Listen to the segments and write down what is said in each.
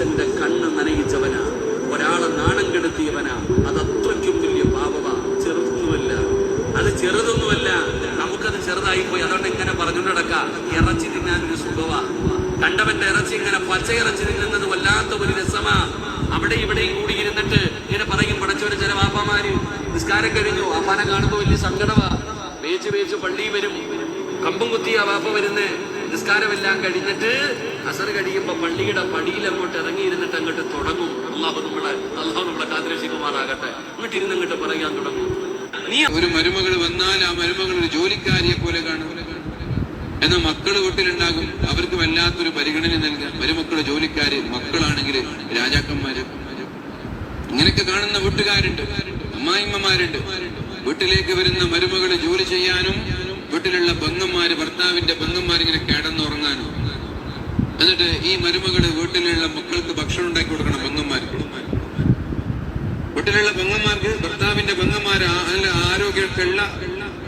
മനുഷ്യന്റെ കണ്ണ് നനയിച്ചവനാ. ഒരാളെ നാണം കെടുത്തിയവനാ. അതത്രയ്ക്കും വലിയ പാപവ. ചെറുതൊന്നുമല്ല. അത് ചെറുതൊന്നുമല്ല. നമുക്കത് ചെറുതായി പോയി അതുകൊണ്ട് ഇങ്ങനെ പറഞ്ഞു നടക്ക. ഇറച്ചി തിന്നാൻ ഒരു സുഖവാ. കണ്ടവന്റെ ഇറച്ചി ഇങ്ങനെ പച്ചയിറച്ചി തിന്നുന്നത് വല്ലാത്ത ഒരു രസമാ. അവിടെ ഇവിടെയും കൂടി ഇരുന്നിട്ട് ഇങ്ങനെ പറയും പടച്ചവര് ചില വാപ്പമാര് നിസ്കാരം കഴിഞ്ഞു. അപ്പാനെ കാണുമ്പോ വലിയ സങ്കടമാ വേച്ച് വേച്ച് പള്ളി വരും. കമ്പും കുത്തിയ വാപ്പ വരുന്ന. നിസ്കാരമെല്ലാം കഴിഞ്ഞിട്ട് അസർ കഴിയുമ്പോ പള്ളിയുടെ പടിയിൽ അങ്ങോട്ട് ഇറങ്ങി ഇരുന്നിട്ട് അങ്ങോട്ട് തുടങ്ങും. അള്ളാഹു നമ്മളെ അള്ളാഹു നമ്മളെ കാത്തിരക്ഷിക്കുമാറാകട്ടെ. വീട്ടിൽ ഇരുന്ന് അങ്ങോട്ട് പറയാൻ തുടങ്ങും. നീ ഒരു മരുമകൾ വന്നാൽ ആ മരുമകൾ ഒരു ജോലിക്കാരിയെ പോലെ കാണും. എന്നാൽ മക്കൾ വീട്ടിലുണ്ടാകും. അവർക്ക് വല്ലാത്തൊരു പരിഗണന നൽകാൻ മരുമക്കൾ ജോലിക്കാര് മക്കളാണെങ്കിൽ രാജാക്കന്മാര്. ഇങ്ങനെയൊക്കെ കാണുന്ന വീട്ടുകാരുണ്ട്. അമ്മായിമ്മമാരുണ്ട്. വീട്ടിലേക്ക് വരുന്ന മരുമകൾ ജോലി ചെയ്യാനും വീട്ടിലുള്ള പെങ്ങന്മാര് ഭർത്താവിന്റെ ബന്ധന്മാരിങ്ങനെ കേട ഈ മരുമകൾ വീട്ടിലുള്ള മക്കൾക്ക് ഭക്ഷണം ഉണ്ടാക്കി കൊടുക്കണം പെങ്ങന്മാർക്ക്. വീട്ടിലുള്ള പെങ്ങന്മാർക്ക് ഭർത്താവിന്റെ പെങ്ങന്മാർ നല്ല ആരോഗ്യമൊക്കെയുള്ള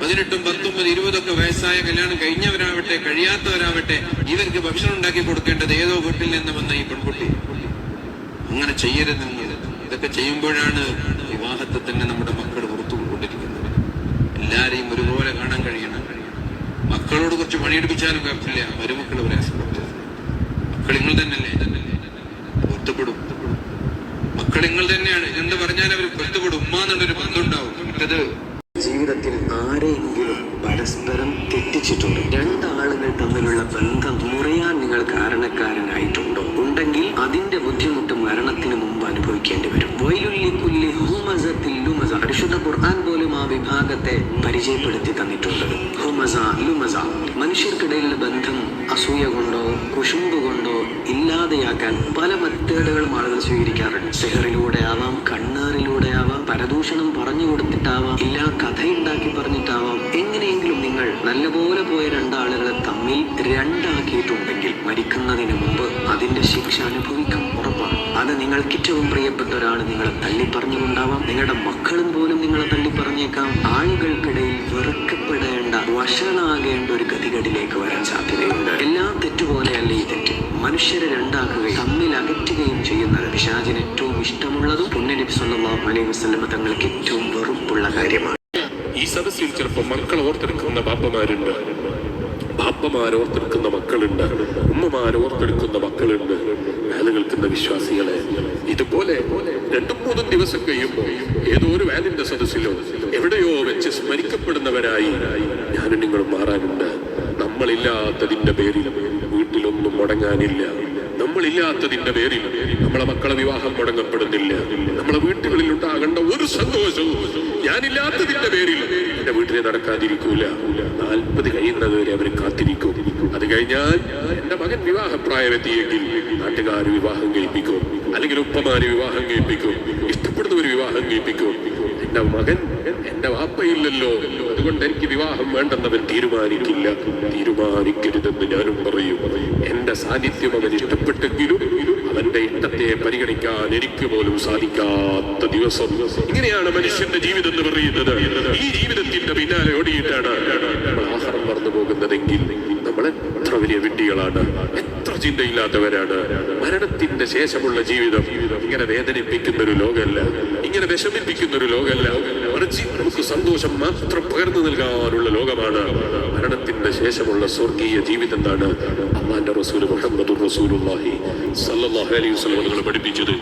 പതിനെട്ടും പത്തൊമ്പത് ഇരുപതൊക്കെ വയസ്സായ കല്യാണം കഴിഞ്ഞവരാവട്ടെ കഴിയാത്തവരാവട്ടെ ഇവർക്ക് ഭക്ഷണം ഉണ്ടാക്കി കൊടുക്കേണ്ടത് ഏതോ വീട്ടിൽ നിന്ന് വന്ന ഈ പെൺകുട്ടി. അങ്ങനെ ചെയ്യരുത് ഇതൊക്കെ ചെയ്യുമ്പോഴാണ് വിവാഹത്തെ തന്നെ നമ്മുടെ മക്കൾ പുറത്തു കൊണ്ടിരിക്കുന്നത് എല്ലാരെയും ഒരുപോലെ കാണാൻ കഴിയണം. മക്കളോട് കുറച്ച് പണിയെടുപ്പിച്ചാലും കുഴപ്പമില്ല. മരുമക്കൾ പ്രയാസപ്പെട്ടത് മക്കൾ നിങ്ങൾ തന്നെയല്ലേ? പൊരുത്തപ്പെടും. മക്കളിങ്ങൾ തന്നെയാണ്. എന്ന് പറഞ്ഞാൽ അവർ പൊരുത്തപ്പെടും. ഉമ്മ എന്നുള്ളൊരു ബന്ധമുണ്ടാവും. മറ്റത് ജീവിതത്തിൽ ആരെങ്കിലും പരസ്പരം തെറ്റിച്ചിട്ടുണ്ട്. രണ്ടാളുകൾ തമ്മിലുള്ള ബന്ധം മുറിയാൻ നിങ്ങൾ കാരണക്കാരനായിട്ടുണ്ടോ? ഉണ്ടെങ്കിൽ അതിന്റെ ബുദ്ധിമുട്ട് മരണത്തിന് മുമ്പ് അനുഭവിക്കേണ്ടി വരും. വൈലുല്ലി കുല്ലി ഹുമസത്തിൽ പരിശുദ്ധ ഖുർആൻ പോലും ആ വിഭാഗത്തെ പരിചയപ്പെടുത്തി തന്നിട്ടുണ്ട്. ഹുമസ ലുമസ മനുഷ്യർക്കിടയിലുള്ള ബന്ധം അസൂയ കൊണ്ടോ കുശുമ്പ് കൊണ്ടോ ഇല്ലാതെയാക്കാൻ പല മെത്തേഡുകളും ആളുകൾ സ്വീകരിക്കാറുണ്ട്. സെഹറിലൂടെ ആവാം കണ്ണേറിലൂടെ ആവാം പരദൂഷണം പറഞ്ഞു കൊടുത്തിട്ടാവാം ഇല്ല കഥയുണ്ടാക്കി പറഞ്ഞിട്ടാവാം. എങ്ങനെയെങ്കിലും നിങ്ങൾ നല്ലപോലെ പോയ രണ്ടാളുകളെ തമ്മിൽ രണ്ടാക്കിയിട്ടുണ്ടെങ്കിൽ മരിക്കുന്നതിന് മുമ്പ് അതിന്റെ ശിക്ഷ അനുഭവിക്കും ഉറപ്പാണ്. അത് നിങ്ങൾക്ക് ഏറ്റവും പ്രിയപ്പെട്ട ഒരാൾ നിങ്ങളെ തള്ളി പറഞ്ഞുകൊണ്ടാവാം നിങ്ങളുടെ മക്കളും പോലും നിങ്ങളെ തള്ളി പറഞ്ഞേക്കാം ആളുകൾക്കിടയിൽ വെറുക്കപ്പെടേണ്ട വഷളാകേണ്ട ഒരു ഗതികേടിലേക്ക് വരാൻ സാധ്യതയുണ്ട്. എല്ലാം തെറ്റുപോലെയല്ല ഈ തെറ്റ്. മനുഷ്യരെ രണ്ടാക്കുകയും തമ്മിൽ അകറ്റുകയും ചെയ്യുന്നത് പിശാചിന് ഏറ്റവും ഇഷ്ടമുള്ളതും പുണ്യനബി സല്ലല്ലാഹു അലൈഹി വസല്ലം തങ്ങൾക്ക് ഏറ്റവും വെറുപ്പുള്ള കാര്യമാണ്. ഈ സദസ്സിൽ ചിലപ്പോൾ മക്കൾ ഓർത്തെടുക്കുന്ന ബാപ്പമാരുണ്ട്. ബാപ്പമാരോർത്തെടുക്കുന്ന മക്കളുണ്ട്. ഉമ്മമാരോർത്തെടുക്കുന്ന മക്കളുണ്ട്. വേല കേൾക്കുന്ന വിശ്വാസികളെ. ഇതുപോലെ രണ്ടും മൂന്നും ദിവസം കഴിയുമ്പോൾ ഏതോ ഒരു വേലിന്റെ സദസ്സിലോ എവിടെയോ വെച്ച് സ്മരിക്കപ്പെടുന്നവരായി നമ്മളില്ലാത്തതിന്റെ പേരിൽ വീട്ടിലൊന്നും മുടങ്ങാനില്ല. നമ്മളില്ലാത്തതിന്റെ പേരിൽ നമ്മളെ മക്കളെ വിവാഹം മുടങ്ങപ്പെടുന്നില്ല. നമ്മളെ വീട്ടുകളിൽ ഉണ്ടാകേണ്ട ഒരു സന്തോഷവും ഞാനില്ലാത്തതിന്റെ പേരിൽ എന്റെ വീട്ടിലെ നടക്കാതിരിക്കൂല. നാൽപ്പത് കഴിയുന്നത് വരെ അവർ കാത്തിരിക്കും. അത് കഴിഞ്ഞാൽ എന്റെ മകൻ വിവാഹപ്രായമെത്തിയെങ്കിൽ നാട്ടുകാർ വിവാഹം കേൾപ്പിക്കും അല്ലെങ്കിൽ ഉപ്പമാര് വിവാഹം ഇഷ്ടപ്പെടുന്നവർ വിവാഹം കഴിപ്പിക്കും. എന്റെ മകൻ എന്റെ വാപ്പയില്ലല്ലോ. അതുകൊണ്ട് എനിക്ക് വിവാഹം വേണ്ടെന്നവൻ തീരുമാനിക്കില്ല. തീരുമാനിക്കരുതെന്ന് ഞാനും പറയും. എന്റെ സാന്നിധ്യം അവൻ ഇഷ്ടപ്പെട്ടെങ്കിലും അവന്റെ ഇഷ്ടത്തെ പരിഗണിക്കാൻ എനിക്ക് പോലും സാധിക്കാത്ത ദിവസം. ഇങ്ങനെയാണ് മനുഷ്യന്റെ ജീവിതം എന്ന് പറയുന്നത്. ഈ ജീവിതത്തിന്റെ പിന്നാലെ ഓടിയിട്ടാണ് നമ്മൾ ആഹാരം മറന്നു പോകുന്നതെങ്കിൽ നമ്മൾ എത്ര വലിയ വിഡ്ഢികളാണ്. ചിന്തയില്ലാത്തവരാണ്. മരണത്തിന്റെ ശേഷമുള്ള ജീവിതം ഇങ്ങനെ വേദനിപ്പിക്കുന്ന ഒരു ലോകമല്ല. ഇങ്ങനെ വിഷമിപ്പിക്കുന്ന ഒരു ലോകമല്ല. മറിച്ച് നമുക്ക് സന്തോഷം മാത്രം പകർന്നു നൽകാനുള്ള ലോകമാണ്. മരണത്തിന്റെ ശേഷമുള്ള സ്വർഗീയ ജീവിതം എന്താണ്? അമ്മാന്റെ റസൂൽ മുഹമ്മദ് റസൂലുള്ളാഹി സല്ലല്ലാഹു അലൈഹി വസല്ലം പഠിപ്പിച്ചത്.